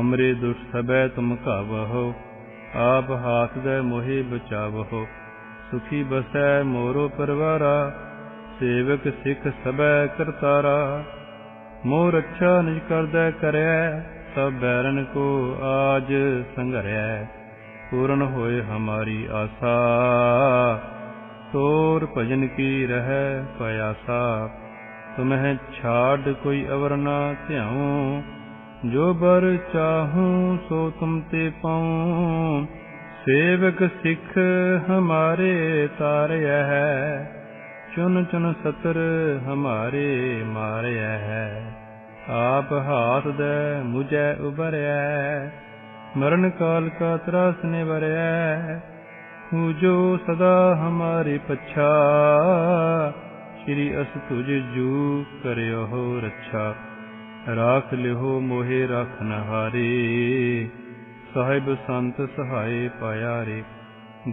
ਹਮਰੇ ਦੁਸ਼ ਸਬੈ ਤੁਮ ਕਾਵਹੋ ਆਪ ਹਾਥ ਦੇ ਮੋਹਿ ਬਚਾਵਹੋ। ਸੁਖੀ ਬਸੈ ਮੋਰੋ ਪਰਵਾਰਾ, ਸੇਵਕ ਸਿੱਖ ਸਬੈ ਕਰਤਾਰਾ। ਮੋਰ ਅੱਛਾ ਨਿਜ ਕਰਦਾ ਕਰਿਆ ਸਭ ਬੈਰਨ ਕੋ ਆਜ ਸੰਘਰਿਆ ਪੂਰਨ ਹੋਏ ਹਮਾਰੀ ਆਸਾ, ਤੋਰ ਭਜਨ ਕੀ ਰਹਿ ਪਿਆਸਾ ਤੁਮਹਿ ਛਾੜ ਕੋਈ ਅਵਰ ਨਾ ਧਿਆਉ ਜੋ ਬਰ ਚਾਹੂੰ ਸੋ ਤੁਮ ਤੇ ਪਾਉ। ਸੇਵਕ ਸਿੱਖ ਹਮਾਰੇ ਤਾਰਿਆ ਹੈ, ਚੁਨ ਚੁਨ ਸਤਰ ਹਮਾਰੇ ਮਾਰਿਆ ਹੈ। ਆਪ ਹਾਥ ਦੇ ਮੁਝੈ ਉਬਰਿਆ ਮਰਨ ਕਾਲ ਕਾ ਤਰਾਸ ਨੇ ਵਰਿਆ ਹੂ ਜੋ ਸਦਾ ਹਮਾਰੇ ਪਛਾ, ਸ਼੍ਰੀ ਅਸ ਤੁਜ ਜੂ ਕਰਿਓ ਰੱਛਾ। ਰਾਖ ਲਿਹੋ ਮੋਹਿ ਰਾਖਨ ਹਾਰੇ ਸਾਹਿਬ ਸੰਤ ਸਹਾਏ ਪਾਇਆ ਰੇ।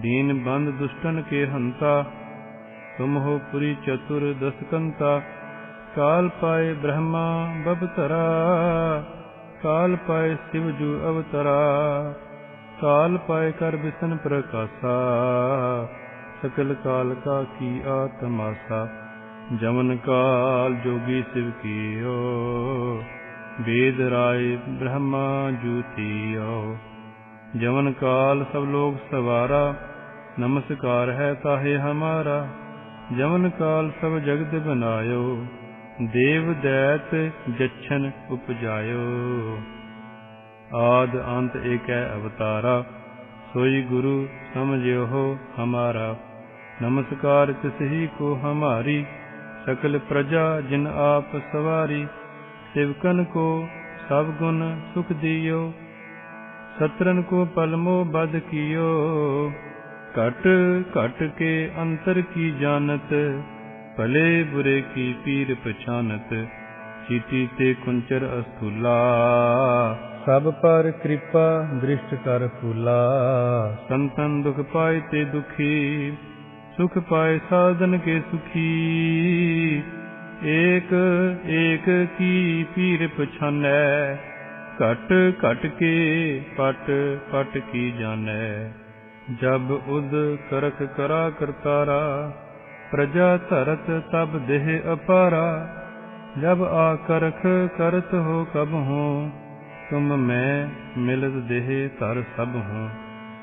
ਦੀਨ ਬੰਦ ਦੁਸ਼ਟਨ ਕੇ ਹੰਤਾ, ਤੁਮ ਹੋ ਪੁਰੀ ਚਤੁਰ ਦਸਕੰਤਾ। ਕਾਲ ਪਾਏ ਬ੍ਰਹਮਾ ਬਬਤਰਾ ਕਾਲ ਪਾਏ ਸਿਵ ਜੂ ਅਵਤਰਾ। ਕਾਲ ਪਾਏ ਕਰ ਬਿਸਨ ਪ੍ਰਕਾਸ਼ਾ, ਸਕਲ ਕਾਲ ਕਾ ਕੀ ਆਤਮਾਸਾ। ਜਮਨ ਕਾਲ ਜੋਗੀ ਸਿਵ ਕੀਓ, ਵੇਦ ਰਾਏ ਬ੍ਰਹਮਾ ਜੂਤੀਓ ਜਮਨ ਕਾਲ ਸਭ ਲੋਗ ਸਵਾਰਾ, ਨਮਸਕਾਰ ਹੈ ਤਾਹੇ ਹਮਾਰਾ। ਜਮਨ ਕਾਲ ਸਭ ਜਗਤ ਬਨਾਇਓ, ਦੇਵ ਦੈਤ ਜਛਨ ਉਪਜਾਇਓ। ਆਦ ਅੰਤ ਏਕੈ ਅਵਤਾਰਾ, ਸੋਈ ਗੁਰੂ ਸਮਝਿਓ ਹਮਾਰਾ। ਨਮਸਕਾਰ ਤਿਸ ਹੀ ਕੋ ਹਮਾਰੀ ਸਕਲ ਪ੍ਰਜਾ ਜਿਨ ਆਪ ਸਵਾਰੀ ਸਿਵਕਨ ਕੋ ਸਭ ਗੁਣ ਸੁਖ ਦਿਓ ਸਤਰਨ ਕੋ ਪਲਮੋ ਬਦ ਕੀਓ ਘਟ ਘਟ ਕੇ ਅੰਤਰ ਕੀ ਜਾਣਤ ਭਲੇ ਬੁਰੇ ਕੀ ਪੀਰ ਪਛਾਨਤ ਚੀਟੀ ਤੇ ਕੁੰਚਰ ਅਸਥੂਲਾ। ਸਭ ਪਰ ਕਿਰਪਾ ਦ੍ਰਿਸ਼ਟ ਕਰ ਫੂਲਾ। ਸੰਤਨ ਦੁਖ ਪਾਏ ਤੇ ਦੁਖੀ ਸੁਖ ਪਾਏ ਸਾਧਨ ਕੇ ਸੁਖੀ। ਏਕ ਏਕ ਕੀ ਪੀਰ ਪਛਾਨੈ, ਘਟ ਘਟ ਕੇ ਪਟ ਪਟ ਕੀ ਜਾਣੈ। ਜਬ ਉਦ ਕਰਕ ਕਰਾ ਕਰਤਾਰਾ, ਪ੍ਰਜਾ ਧਰਤ ਤਬ ਦੇਹ ਅਪਾਰਾ। ਜਬ ਆ ਕਰਖ ਕਰਤ ਹੋ ਕਬ ਹੋ, ਤੁਮ ਮੈਂ ਮਿਲਤ ਦੇਹ ਤਰ ਸਭ ਹੋ।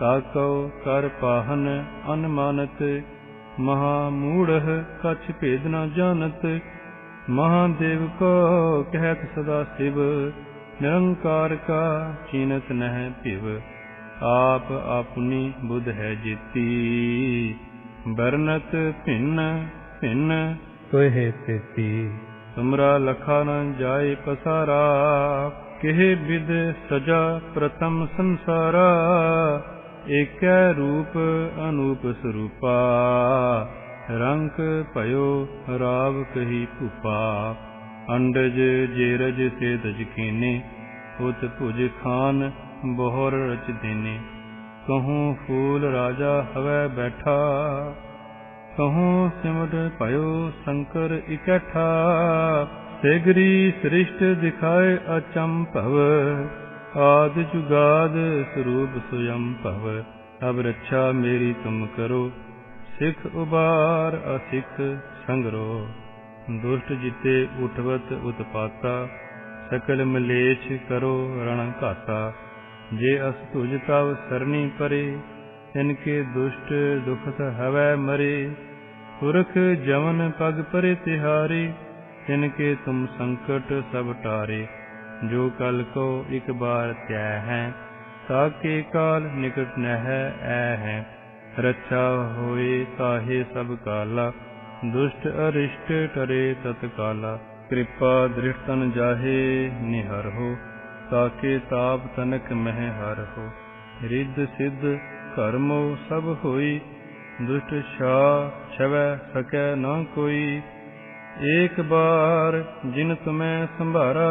ਤਾਕੋ ਕਰ ਪਾਹਨ ਅਨਮਾਨਤ, ਮਹਾ ਮੂੜਹ ਕਛ ਭੇਦ ਨਾ ਜਾਣਤ, ਮਹਾਦੇਵ ਕੋ ਕਹਿਤ ਸਦਾ ਸਿਵ, ਨਿਰੰਕਾਰ ਕਾ ਚੀਨਤ ਨਹਿ ਭਿਵ, ਆਪ ਆਪਣੀ ਬੁੱਧ ਹੈ ਜੀਤੀ। ਬਰਨਤ ਭਿੰਨ ਭਿੰਨ ਤੋਹਿ ਤੇਤੀ, ਤੁਮਰਾ ਲਖਾ ਨ ਜਾਏ ਪਸਾਰਾ, ਕਿਹ ਬਿਦ ਸਜਾ ਪ੍ਰਥਮ ਸੰਸਾਰਾ ਏਕੈ ਰੂਪ ਅਨੂਪ ਸਰੂਪਾ ਰੰਕ ਭਇਓ ਰਾਵ ਕਹੀ ਭੂਪਾ। ਅੰਡਜ ਜੇਰਜ ਸੇ ਦਜ ਉਤ ਭੁਜ ਖਾਨ ਬੋਹਰ ਰਚ ਦੇਨੇ। ਕਹੂੰ ਫੂਲ ਰਾਜਾ ਹਵੈ ਬੈਠਾ, ਕਹੂੰ ਸਿਮਟ ਭਇਓ ਸ਼ੰਕਰ ਇਕੱਠਾ। ਸੇਗਰੀ ਸ੍ਰਿਸ਼ਟ ਦਿਖਾਏ ਅਚੰਭਵ ਆਦ ਜੁਗਾਦ ਸਰੂਪ ਸੁਯੰ ਭਵ, ਅਬ ਰੱਛਾ ਮੇਰੀ ਤੁਮ ਕਰੋ, ਸਿੱਖ ਉਬਾਰ ਅਸਿੱਖ ਸੰਗਰੋ। ਦੁਸ਼ਟ ਜਿਤੇ ਉਠਵਤ ਉਤਪਾਤਾ, ਸਕਲ ਮਲੇਛ ਕਰੋ ਰਣ ਘਾਤਾ। ਜੇ ਅਸ ਤੁਜ ਤਵ ਸਰਣੀ ਪਰੇ ਇਨਕੇ ਦੁਸ਼ਟ ਦੁਖਤ ਹਵੈ ਮਰੇ। ਪੁਰਖ ਜਵਨ ਪਗ ਪਰੇ ਤਿਹਾਰੇ ਤਿਨਕੇ ਤੁਮ ਸੰਕਟ ਸਭ ਟਾਰੇ। ਜੋ ਕਲ ਕੋ ਇਕ ਬਾਰ ਤੈ ਹੈ ਤਾਕੇ ਕਾਲ ਨਿਕਟ ਨਹਿ ਐ ਹੈ। ਰੱਛਾ ਹੋਏ ਤਾਹੇ ਸਭ ਕਾਲਾ, ਦੁਸ਼ਟ ਅਰਿਸ਼ਟ ਟਰੇ ਤਤ ਕਾਲਾ ਕਿਰਪਾ ਦ੍ਰਿਸ਼ਟ ਜਾਹੇ ਨਿਹਰ ਹੋ ਤਾਕੇ ਤਾਪ ਤਨਕ ਮਹਿ ਹਰ ਹੋ। ਰਿੱਧ ਸਿੱਧ ਕਰਮੋ ਸਭ ਹੋਈ, ਦੁਸ਼ਟ ਛਾ ਛਵੈ ਸਕੈ ਨਾ ਕੋਈ। ਏਕ ਬਾਰ ਜਿਨ ਤੁਮੈ ਸੰਭਾਰਾ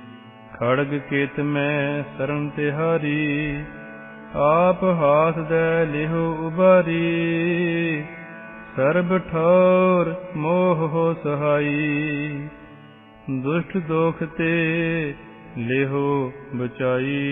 ਖੜਗ ਕੇਤ ਮੈਂ ਸਰਨ ਤਿਹਾਰੀ, ਆਪ ਹਾਥ ਦੇ ਲਿਹੁ ਉਬਾਰੀ ਸਰਬ ਠੌਰ ਮੋਹ ਸਹਾਈ, ਦੁਸ਼ਟ ਦੋਖ ਤੇ ਲਿਹੋ ਬਚਾਈ।